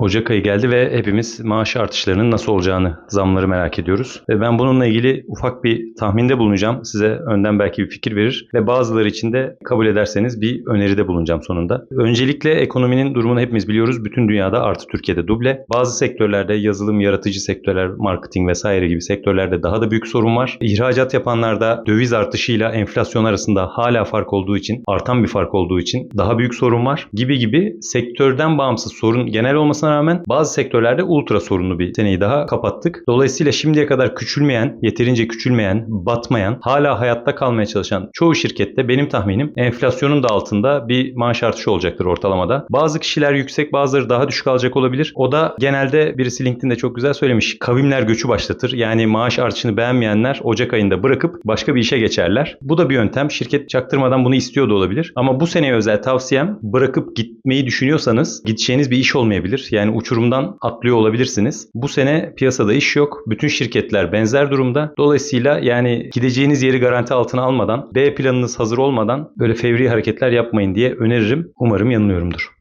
Ocak ayı geldi ve hepimiz maaş artışlarının nasıl olacağını, zamları merak ediyoruz. Ve ben bununla ilgili ufak bir tahminde bulunacağım. Size önden belki bir fikir verir ve bazıları için de kabul ederseniz bir öneride bulunacağım sonunda. Öncelikle ekonominin durumunu hepimiz biliyoruz. Bütün dünyada artı Türkiye'de duble. Bazı sektörlerde yazılım, yaratıcı sektörler, marketing vesaire gibi sektörlerde daha da büyük sorun var. İhracat yapanlarda döviz artışıyla enflasyon arasında hala fark olduğu için, artan bir fark olduğu için daha büyük sorun var gibi gibi sektörden bağımsız sorun genel olmasına rağmen bazı sektörlerde ultra sorunlu bir seneyi daha kapattık. Dolayısıyla şimdiye kadar küçülmeyen, yeterince küçülmeyen, batmayan, hala hayatta kalmaya çalışan çoğu şirkette benim tahminim enflasyonun da altında bir maaş artışı olacaktır ortalamada. Bazı kişiler yüksek, bazıları daha düşük alacak olabilir. O da genelde birisi LinkedIn'de çok güzel söylemiş. Kavimler göçü başlatır. Yani maaş artışını beğenmeyenler Ocak ayında bırakıp başka bir işe geçerler. Bu da bir yöntem. Şirket çaktırmadan bunu istiyor da olabilir. Ama bu seneye özel tavsiyem bırakıp gitmeyi düşünüyorsanız gideceğiniz bir iş olmayabilir. Yani uçurumdan atlıyor olabilirsiniz. Bu sene piyasada iş yok. Bütün şirketler benzer durumda. Dolayısıyla yani gideceğiniz yeri garanti altına almadan, B planınız hazır olmadan böyle fevri hareketler yapmayın diye öneririm. Umarım yanılıyorumdur.